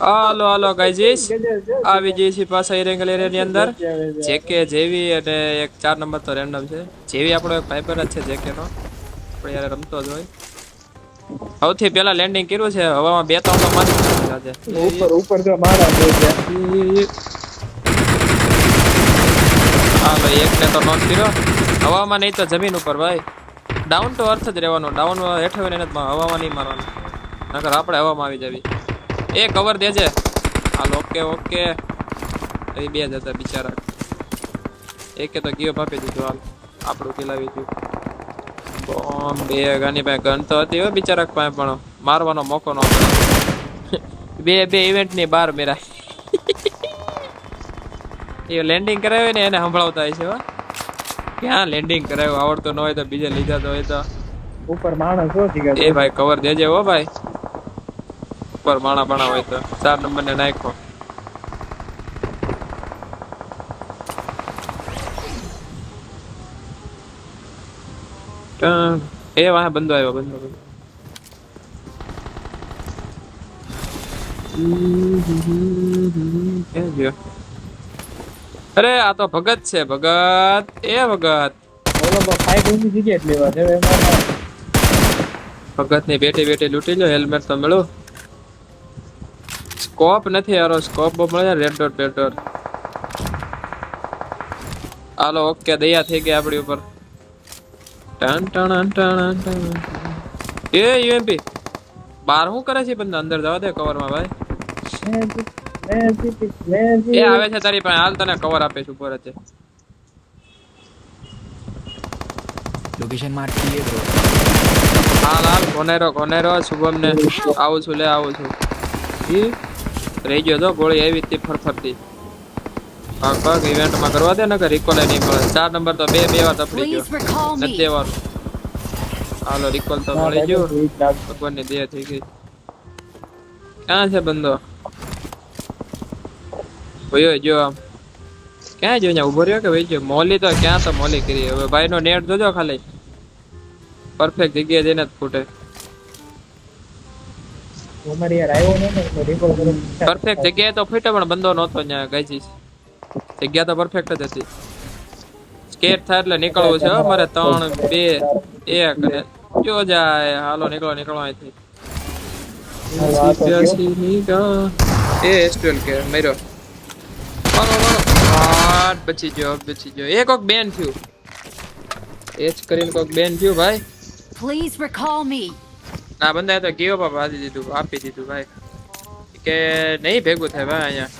હાલો હાલો ગાઈજીસ આવી જઈએ છીએ પાછા એરેંગલ એરિયાની અંદર. જેકે જેવી અને એક ચાર નંબર તો રેન્ડમ છે. જેવી આપણો એક પાઇપર જ છે જેકે નો આપણે યાર રમતો જ હોય. સૌથી પહેલા લેન્ડિંગ કર્યું છે. હવામાં બે ત્રણ તો મારી છે ઉપર ઉપર જો મારા હાલો એકને તો નોટ કર્યો. હવામાં નહીં તો જમીન ઉપર ભાઈ. ડાઉન ટુ અર્થ જ રહેવાનું. ડાઉન હેઠે હોય ને નથી મારવાનું, હવામાં નહીં મારવાનું. નકર આપણે હવામાં આવી જવી. એ કવર દેજે. હાલ ઓકે ઓકે એ બે જ હતા બિચારા. એકે તો ગયો ભાપી દીધું હાલ. આપણું ખીલાવી દીધું બોમ બે ગાની પાસે ગન તો હતી હો બિચારા પાસે પણ. મારવાનો મોકો ન બે બે બે ઇવેન્ટની બહાર મેરા એ લેન્ડિંગ કરાવ્યું ને એને સંભળાવતા હોય છે હો. ક્યાં લેન્ડિંગ કરાવ્યું? આવડતું ન હોય તો બીજે લીધા તો હોય તો. ઉપર માણસ એ ભાઈ કવર દેજે હો ભાઈ. ઉપર માણા બાણા હોય તો ચાર નંબર ને નાખો એ વાહ બંધો આવ્યો બંધો બંધો અરે આ તો ભગત છે ભગત એ ભગત ભગતની બેઠી બેઠી લૂંટી લો હેલ્મેટ તો મેળો સ્કોપ નથી યાર સ્કોપ મળે રેડ ડોટ રેડ ડોટ હાલો ઓકે દયા થઈ ગઈ આપણી ઉપર. ટન ટન ટન ટન એ યુએમપી બાર શું કરે છે બંદા? અંદર જવા દે કવરમાં ભાઈ. એ આવે છે તારી પાસે હાલ તને કવર આપે છે ઉપર જ. લોકેશન માર્ક કરીએ બ્રો હાલ હાલ કોનેરો કોનેરો શુભમ ને આવું છું લે આવું છું. ઈ રહી ગયો તો ગોળી આવી હતી ફરફરતી. ભાગ ભાગ ઇવેન્ટમાં કરવા દે ને કે રિકોલ નહીં મળે. ચાર નંબર તો બે બે વાર તફડી ગયો. નથી દેવાનું હાલો રિકોલ તો મળી ગયો. ભગવાનની દયા થઈ ગઈ. ક્યાં છે બંદો? ભયો જો આમ. ક્યાં જો ઊભો રહ્યો કે ભાઈ જો મોલી તો ક્યાં તો મોલી કરી. હવે ભાઈનો નેટ જોજો ખાલી. પરફેક્ટ જગ્યાએ જઈને જ ફૂટે. અમારે યાર આવ્યો ને એટલે recall કરવાની પરફેક્ટ જગ્યાએ તો ફિટ પણ બંદો નહોતો ત્યાં ગાઈજી જગ્યા તો પરફેક્ટ જ હતી. સ્કેટ થાય એટલે નીકળવું છે મારે ત્રણ બે એક અને જો જાય? હાલો નીકળો નીકળો અહીંથી. એ S12 કે મર્યો. મારો મારો બચી ગયો બચી ગયો. એ કોક બેન થયું. એચ કરીને કોક બેન થયું ભાઈ. Please recall me. ના બંદા તો ગયો બાપા આપી દીધું આપી દીધું ભાઈ. કે નહીં ભેગું થાય ભાઈ અહીંયા.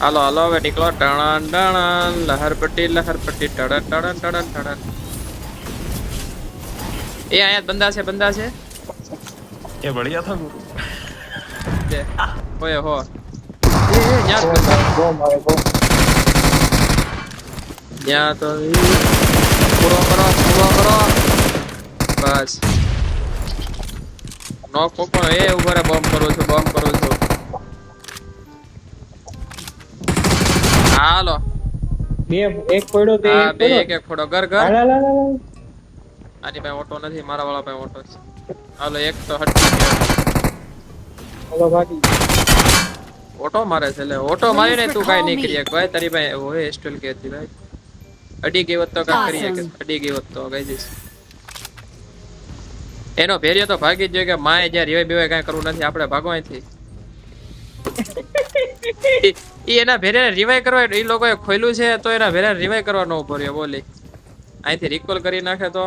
હાલો હાલો હવે નીકળો. ટણન ટણન લહરપટ્ટી લહરપટ્ટી લહર પટ્ટી ટણન ટણન ટણન ટણન. એ અહીંયા બંદા છે બંદા છે? એ બળિયા થા ગુરુ ઓય હો. એ યાર બોમ આવે બોમ યા તો પૂરો કરો પૂરો કરો. બસ. નો કોકો એ ઊભા બોમ્બ કરું છું બોમ્બ કરું છું હાલો બે એક પડ્યો તે હા બે એક એક ફોટો ઘર ઘર. આની પાસે ઓટો નથી મારા વાળા પાસે ઓટો છે. હાલો એક તો હટી ગયો. હાલો ભાગી. ઓટો મારે છે એટલે ઓટો મારીને તું કાઈ નહીં કરી શકે. ભાઈ તારી પાસે હોય સ્ટોલ કે હતી ભાઈ. અડી ગઈ હોત તો કાઈ કરી શકે અડી ગઈ હોત તો ગઈ દઈશ એનો ભેરિયો તો ભાગી જ જોઈએ કે માએ જ્યાં રિવાય બેવાય કાંઈ કરવું નથી આપણે ભાગો અહીંથી. એના ભેરે રિવાઈ કરવા એ લોકોએ ખોલ્યું છે તો એના ભેરે રિવાઈ કરવાનો ઊભો રહ્યો બોલી. અહીંથી રિકોલ કરી નાખે તો.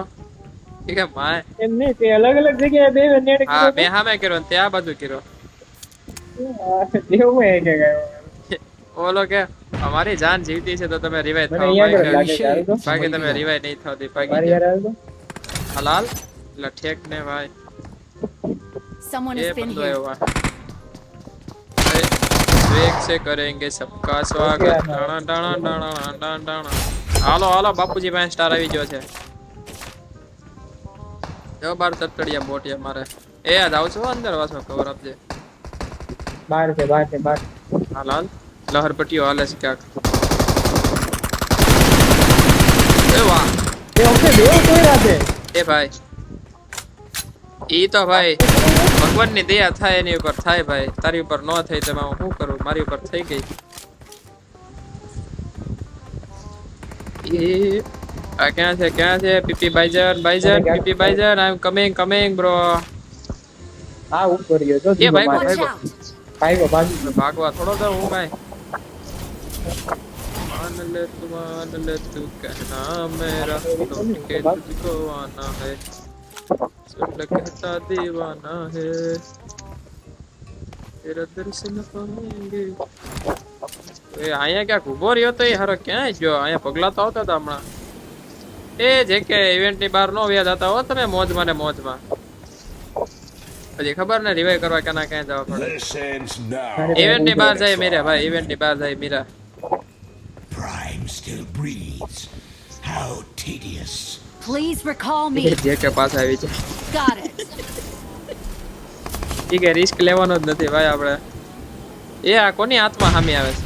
કે માએ. એમ નહીં તે અલગ અલગ જગ્યાએ બે નેટ હા બે હામે કર્યો ને તે આ બાજુ કર્યો. કે ઓલો કે અમારી જાન જીવતી છે તો તમે રિવાઈ તો. બાકી તમે રિવાઈ નહીં થતી તો. હલાલ? પેલા ઠેક ને ભાઈ. Someone has been here. વેગ સે કરેંગે સબકા સ્વાગત. ટાણા ટાણા ટાણા ટાણા ટાણા હાલો હાલો બાપુજી ભાઈ સ્ટાર આવી ગયો છે. જો બાર તતડિયા બોટિયા મારે એ આ જાવ છો અંદર વાસો કવર આપજે. બહાર છે બહાર છે બહાર હાલ હાલ. લહર પટીઓ હાલે છે ક્યાંક. એ વાહ. એ ઓકે બે કોઈ રાતે એ ભાઈ. ઈ તો ભાઈ ભગવાનની દયા થાય એની ઉપર થાય ભાઈ તારી ઉપર ન થઈ તો હું શું કરું મારી ઉપર થઈ ગઈ એ આ ક્યાં છે ક્યાં છે PP બાઈજન બાઈજન PP બાઈજન I am coming coming bro હા ઉપર ગયો જો એ દીવો ભાઈ, મારે. Watch ભાઈ. out! ભાગ્યો ભાગ્યો ભાગવા થોડો તો હું ભાઈ मान ले तू मान ले तू कहना मेरा लौट के तुझको आना है सुन ले कहता दीवाना है तेरा दर्शन पाएंगे એ અહીંયા ક્યાંક ઉભો રહ્યો તો એ હારો ક્યાંય ગયો અહીંયા પગલા તો આવતા હતા હમણાં એ જે કે ઇવેન્ટ ની બહાર નો વ્યાજ હતા હો તમે મોજમાં ને મોજમાં હજી ખબર ને રિવાઈવ કરવા ક્યાં ક્યાં જવા પડે This ends now. અરે ઇવેન્ટ ની ભાઈ, બહાર જાય મીરા ભાઈ ઇવેન્ટ ની બહાર જાય Meera Prime still breathes. How tedious. Please recall me. જે કે પાછા આવી જાય Got it. ઠીક હે રિસ્ક લેવાનો જ નથી ભાઈ આપણે. એ આ કોની હાથમાં હામી આવે છે?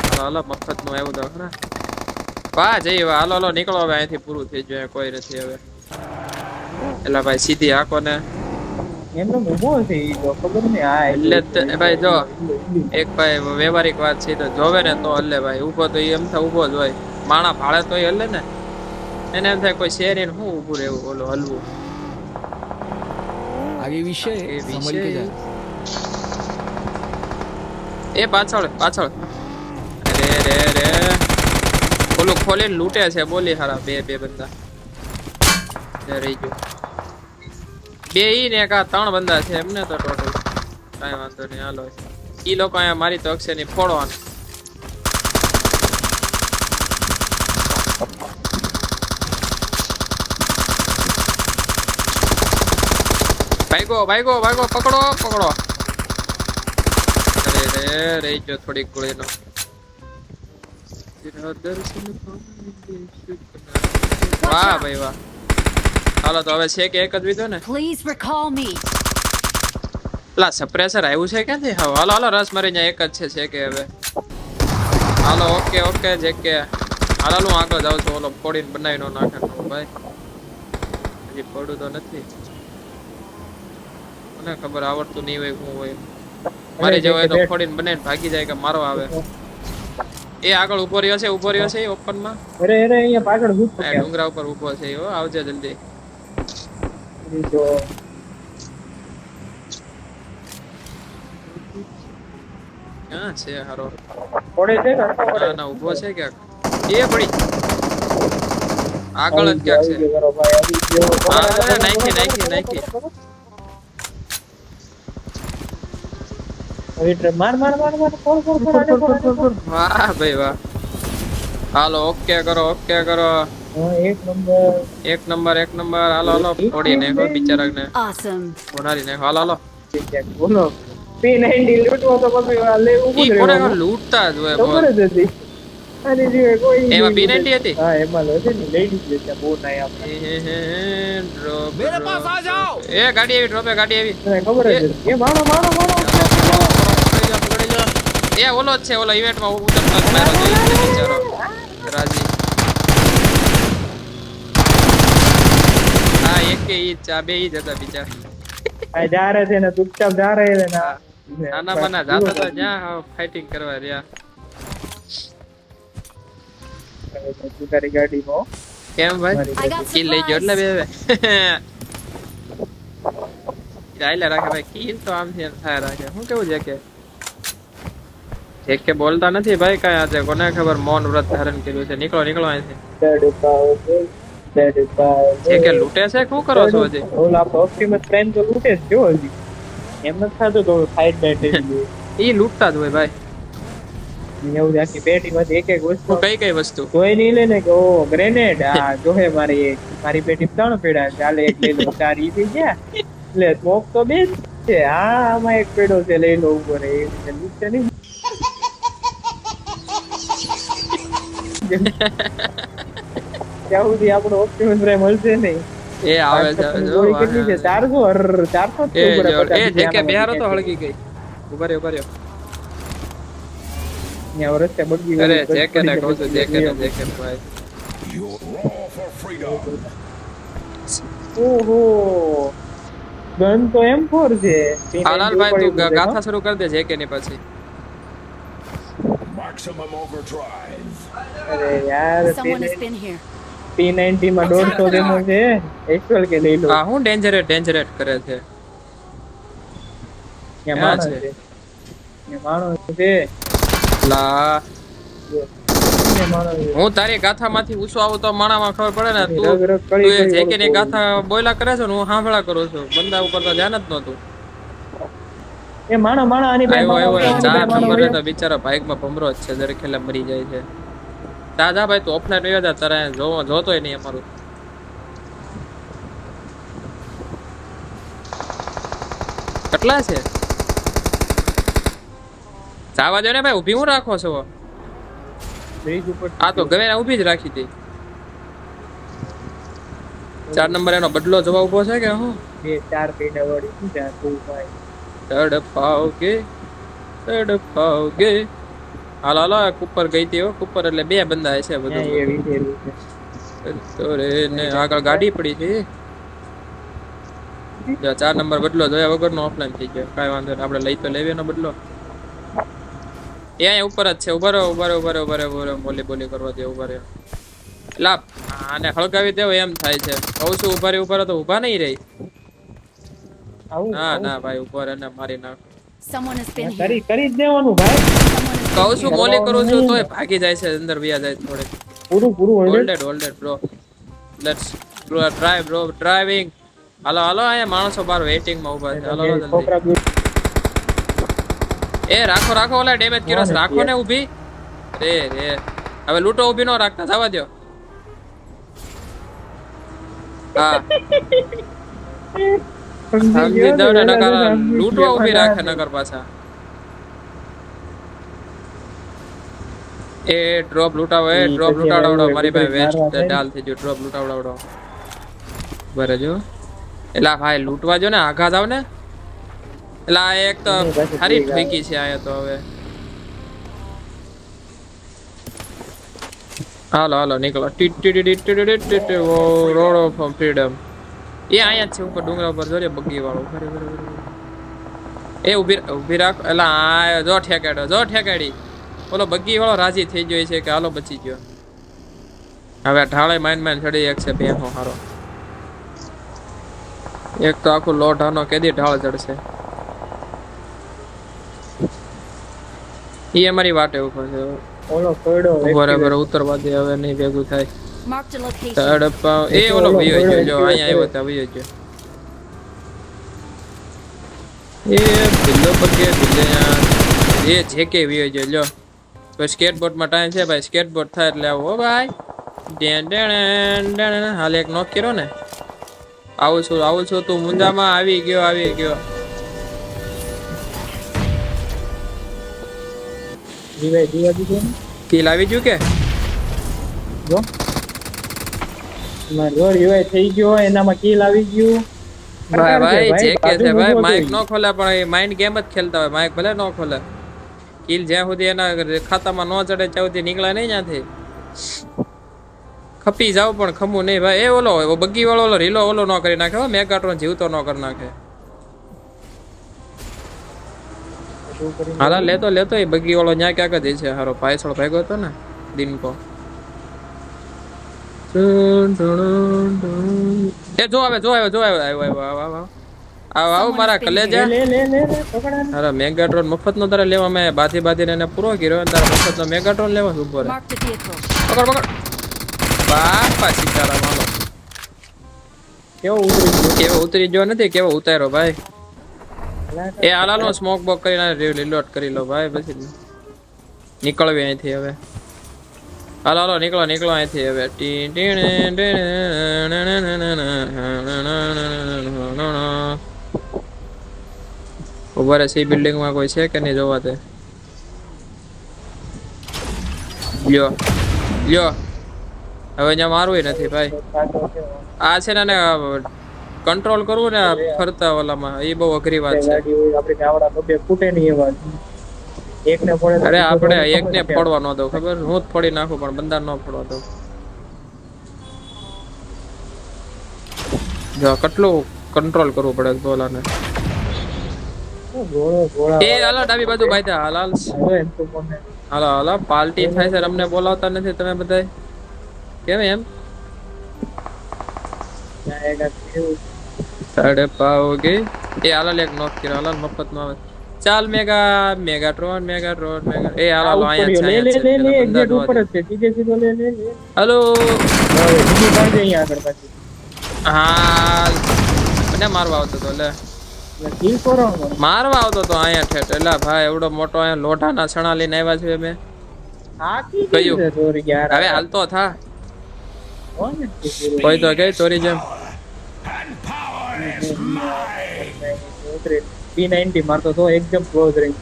હાલો હાલો મફતનું એવું તો ખરા વાહ જઈ વાહ. હાલો હાલો નીકળો હવે અહીંથી પૂરું થઈ જાય કોઈ નથી હવે. એટલે ભાઈ સીધી આ ને. એમનો ઊભો છે ઈ તો ખબર નહીં આ એટલે ભાઈ જો એક ભાઈ વ્યવહારિક વાત છે તો જોવે ને તો હલે ભાઈ. ઊભો તો એમ થા ઊભો જ હોય. માણા ભાળે તો ઈ હલે ને. એને એમ થાય કોઈ શેરી ને શું ઉભું રહેવું ઓલો હલવું. આગે વિષય એ પાછળ પાછળ. અરે રે રે ઓલું ખોલીને લૂટે છે બોલી હારા બે બે બંદા. રહી ગયો. બે ઈ ને કા ત્રણ બંદા છે એમને તો ટોટલ કાંઈ વાંધો નહીં હાલો. ઈ લોકો અહીંયા મારી તો અક્ષરની ફોડવાનું. ભાઈગો ભાઈગો ભાઈગો પકડો પકડો. અરે રે રહી ગયો થોડીક ગોળીનો. વાહ ભાઈ વાહ. હાલો તો હવે છે કે એક જ વિધો ને? પ્લીઝ રિકોલ મી પેલા સપ્રેસર આવ્યું છે ક્યાંથી? હા હાલો હાલો રસ મારી ત્યાં એક જ છે છે કે હવે? હાલો ઓકે ઓકે જે કે. હાલો હું આગળ જાઉં છું. ઓલો ફોડીને બનાવી નો નાખે ભાઈ. હજી પડું તો નથી. મને ખબર આવડતું નહીં હોય શું હોય મારે જેવો હોય તો ફોડીને બનાવીને ભાગી જાય કે મારો આવે. એ આગળ ઊભો રહ્યો છે ઊભો રહ્યો છે ઓપનમાં અરે અરે અહીંયા પાછળ એ ડુંગરા ઉપર ઊભો છે હો, આવજે જલ્દી. ક્યાં છે હારો? પડે છે? ના ના ઊભો છે ક્યાંક? એ પડી. આગળ જ ક્યાંક છે. હા, નાખી, નાખી, નાખી. ઓકે કરો ઓકે કરો. એક નંબર. એક નંબર એક નંબર. લૂટતા જ હોય એમાં પી હતી? એ ગાડી આવી ડ્રોપે ગાડી આવી. ખબર એ મારો મારો મારો. એ ઓલો જ છે ઓલો ઇવેન્ટમાં ઉતરતો જ મારો જોઈ છે બિચારો. રાજી. હા એક કે ઈ ચા બે ઈ જ હતા બિચારા. આ જા રહે છે ને ચૂપચાપ જા રહે છે ને. નાના બાના જાતા તો જ્યાં ફાઇટિંગ કરવા રહ્યા. તું તારી ગાડીમાં કેમ ભાઈ? કિલ લઈ ગયો એટલે બે બે ચાલ્યા રાખે ભાઈ કિલ તો આમ થી થાય રાખે. શું કેવું છે કે જે કે બોલતા નથી ભાઈ કઈ આજે કોને ખબર મૌન વ્રત ધારણ કર્યું છે? નીકળો નીકળો અહીંથી. કે લૂટે છે? શું કરો છો હજી? ઓલો Optimus Prime તો લૂટે છે જો હજી. એમ નથી થતું તો ફાઇટ બેટ. ઈ લૂંટતા જ હોય ભાઈ. એવું આખી આખી પેટીમાંથી એક એક વસ્તુ કઈ કઈ વસ્તુ? કોઈ નહીં લે ને કે ઓ ગ્રેનેડ આ જોહે મારી એક મારી પેટી ત્રણ પેડા ચાલે એક લઈ લો ચાર ઈ થઈ ગયા. એટલે સ્મોક તો બે છે. હા આમાં એક પેડો છે લઈ લો ઉપર. એ લૂંટે નહીં. ત્યાં સુધી આપણો ઓપ્ટિમસ પ્રાઇમ મળશે નહીં. એ આવે છે આવે છે ગોળી કેટલી છે? ચારસો અર ચારસો જ એ ઉપર એ જે કે બિહારો તો હળગી ગઈ. ઊભા રહ્યો ઊભા રહ્યો. ત્યાં રસ્તે બગડી અરે જે કે ને કહું છું જે કે ને જે કે ભાઈ. ઓહો. ગન તો એમ ફોર છે. હાલાલ ભાઈ તું ગાથા શરૂ કરી દે જે કે ની પછી. Maximum overdrive. અરે યાર Someone has been here. P ninety માં દોઢસો ડેમો છે એક્ચ્યુઅલ કે લઈ લો હા હું ડેન્જરેટ ડેન્જરેટ કરે છે કે ક્યાં છે? કે માણો છે લા. હું તારી ગાથામાંથી ઊંચો આવું તો માણામાં ખબર પડે ને તું તું જે કે ની. ગાથા બોયલા કરે છે ને હું સાંભળા કરું છું બંદા ઉપર તો ધ્યાન જ નહોતું એ માણો માણો આની પાસે આવ્યો આવ્યો ચાર નંબર. તો બિચારો બાઇકમાં ભમરો જ છે દરેક ખેલા મરી જાય છે દાદા ભાઈ તું ઓફલાઈન રહ્યો હતા તારે જોવો જોતોય નહીં અમારું. કેટલા છે? જાવા દે ને ભાઈ ઊભી હું રાખો છો? આ તો ગમે ઊભી જ રાખી હતી. ચાર નંબર એનો બદલો જવા ઊભો છે કે હું? બે ચાર પૈડા વાળી ચાર છે આ તું ભાઈ. તડપાઓગે તડપાઓગે હાલો હાલો આ કુપર ગઈ હતી હો. કુપર એટલે બે બંદા છે બધું. તો રે ને આગળ ગાડી પડી છે. ચાર નંબર બદલો જોયા વગરનો ઓફલાઈન થઈ ગયો. કાંઈ વાંધો નહીં આપણે લઈ તો લેવી એનો બદલો. એ અહીંયા ઉપર જ છે. ઊભા રહો ઊભા રહો ઊભા રહો ઊભા રહો ઊભા રહો. બોલી બોલી કરવા દે ઊભા રહ્યો લા આને હળગાવી દેવો એમ થાય છે. કહું છું ઊભા રહી ઊભા રહો તો ઊભા નહીં રહી. ના ના ભાઈ ઊભા રહે ને મારી નાખ. કરી કરી જ દેવાનું ભાઈ. કહું છું બોલી કરું છું તોય ભાગી જાય છે અંદર વ્યા જાય થોડે પૂરું પૂરું holded holded bro let's try bro driving હાલો હાલો અહીંયા માણસો બાર વેઇટિંગમાં ઊભા છે. હાલો એ રાખો રાખો ઓલા ડેમેજ કર્યો છે. રાખો ને ઊભી. રે રે. હવે લૂંટો ઊભી નો રાખતા જવા દ્યો. હા. સમજી દઉં ને નકર. લૂંટવા ઊભી રાખે નગર પાછા. એ ડ્રોપ લૂંટાવો એ ડ્રોપ લૂંટાવડાવડો મારી પાસે વેસ્ટ ડાલ થઈ ગયો ડ્રોપ લૂંટાવડાવડો બરે જો. એલા ભાઈ લૂંટવા જો ને આઘા જાવ ને. એલા એક તો ખારી ઠેકી છે આયા તો હવે. હાલો હાલો નીકળો. ઓ રોડ ઓફ ફ્રીડમ. એ અહીંયા જ છે ઉપર ડુંગરા ઉપર જોડે બગી વાળો ખરે ખરે ખરે. એ ઊભી ઊભી રાખ. એલા આ જો ઠેકાડ્યો જો ઠેકાડી. ઓલો બગી વાળો રાજી થઈ ગયો છે કે હાલો બચી ગયો. હવે ઢાળે માઇન માઇન ચડી એક છે બેનો હારો. એક તો આખું લોઢાનો કેદી ઢાળ ચડશે ઈ અમારી વાટે ઊભો છે. ઓલો કોયડો બરાબર ઉતરવા દે હવે નહીં ભેગું થાય. એ ઓલો ગયો જો અહીંયા આવ્યો ત્યાં વયો ગયો. એ બિલ્લો પગે બિલ્લે એ જે કે વયો જો લ્યો. તો સ્કેટબોર્ડમાં ટાઈમ છે ભાઈ સ્કેટબોર્ડ થાય એટલે આવો ભાઈ. ડેન ડેન ડેન હાલ એક નોક કર્યો ને. આવું છું આવું છું તું મુંજામાં આવી ગયો આવી ગયો. કિલ આવી ગયું કે? એમાં થઈ ગયો એનામાં આવી ગયું. ભાઈ ભાઈ જે કે છે ભાઈ માઇક નો ખોલે પણ માઇન્ડ ગેમ જ ખેલતા હોય માઇક ભલે નો ખોલે. કિલ જ્યાં સુધી એના ખાતામાં ન ચડે ત્યાં સુધી નીકળે નહીં ત્યાંથી. ખપી જાવ પણ ખમું નહીં ભાઈ. એ ઓલો હોય બગી વાળો ઓલો રીલો ઓલો ન કરી નાખે હો મેગાટ્રોન જીવતો ન કરી નાખે. હાલા લેતો લેતો એ બગી વાળો ન્યા ક્યાંક જ છે હારો પાયસળ ભાગ્યો હતો ને દિનકો. એ જો આવે જો આવે જો આવે આવ્યો આવ્યો આવ આવ આવ મારા કલેજા લે લે લે લે પકડા ને. અરે મેગાટ્રોન મફત નો તારે લેવા મેં બાથી બાથીને એને પૂરો કર્યો અને તારે મફત નો મેગાટ્રોન લેવા છે vehicle. પકડ પકડ બાપા સીતારામ માલો કેવો ઉતરી ગયો કેવો ઉતરી ગયો નથી કેવો ઉતાર્યો ભાઈ એ હાલાનો સ્મોક બોક કરીને રિલોડ કરી લો ભાઈ પછી નીકળવી અહીંથી હવે હાલો હાલો નીકળો નીકળો અહીંથી હવે ટી ટી ઊભા રહે સી બિલ્ડિંગમાં કોઈ છે કે નહીં જોવા તે? લ્યો લ્યો. હવે અહીંયા મારવું નથી ભાઈ. આ છે ને કંટ્રોલ કરવું ને ફરતા ઓલામાં એ બહુ અઘરી વાત છે. ફૂટે નહીં એકને પડે અરે આપણે એકને પડવા ન દઉં ખબર? હું જ ફોડી નાખું પણ બંદા ન પડવા દઉં. જો કેટલું કંટ્રોલ કરવું પડે ગોળા એ હાલો ડાબી બાજુ ભાઈ તા હાલ હાલ. હાલો પાર્ટી થાય છે અમને બોલાવતા નથી તમે બધા કેમ એમ? સાડે પાઓગે એ હાલો લેક નોક કર્યો હાલો મફતમાં આવે. ચાલ મેગા મેગાટ્રોન મેગાટ્રોન મેગા એ હાલો હાલો અહીંયા છે લે લે લે લે છે એક બંદા જેટ ઉપર જ છે. ટીજે સીધો લે લે હાલો. બીજી બાજુ અહીંયા આગળ પાછી. હાલ. મને મારવા આવતો તો લે. મારવા આવતો તો અહીંયા ઠેઠ. એટલે ભાઈ એવડો મોટો અહીંયા લોઢાના છણા લઈને આવ્યા છે અમે. કયું? હવે હાલતો થા. કોઈ તો કે ચોરી જેમ. P90 મારતો તો એકદમ ક્લોઝ રેન્જ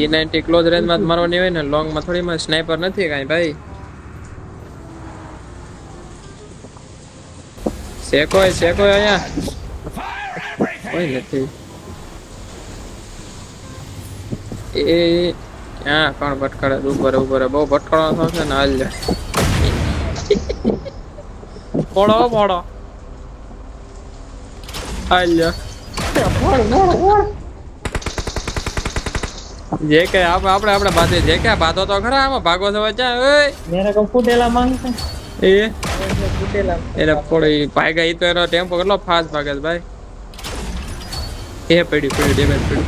ઈ નાઇન્ટી ક્લોઝ રેન્જમાં મારવાની હોય ને લોંગમાં થોડી માં સ્નાઈપર નથી કાઈ ભાઈ. શેકોય શેકોય અહીંયા. કોઈ નથી. એ ક્યાં કોણ ભટકાડે? ઉપર ઉપર બહુ ભટકાડો થશે ને હાલ પોડો પોડો હાલ જે કે આપણે આપણે આપણે બાંધે જે કે બાંધો તો ખરા આમાં ભાગો થવા ચા ઓય! મેરે કો ફૂટેલા માંગતા એ? ફૂટેલા. એને પોડી ભાગા ઈ તો એનો ટેમ્પો કેટલો ફાસ્ટ ભાગે ભાઈ? એ પડ્યું પડ્યું ડેમેજ પડ્યું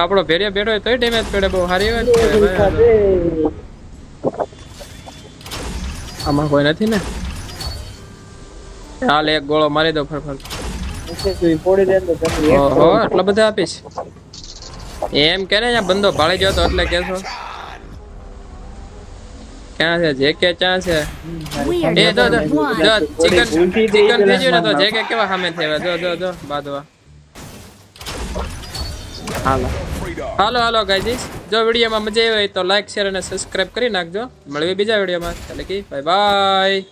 આપણો ભેડિયા બેઠો હોય તોય ડેમેજ પડે બહુ સારી વાત આમાં કોઈ નથી ને? હાલ એક ગોળો મારી દો ફરફર. દે ઓહો એટલા બધા આપીશ. એમ કે ને બંદો ભાળી ગયો તો એટલે કેશો ક્યાં છે? જે કે ક્યાં છે. એ one. જો ચિકન ચિકન થઈ ગયું ને તો જે કે કેવા સામે થયા જો જો જો બાદવા. હાલો. હાલો હાલો ગાઈઝીસ જો વિડીયોમાં મજા આવી હોય તો લાઈક શેર અને સબસ્ક્રાઇબ કરી નાખજો. મળવી બીજા વિડીયોમાં. ચાલે કે બાય બાય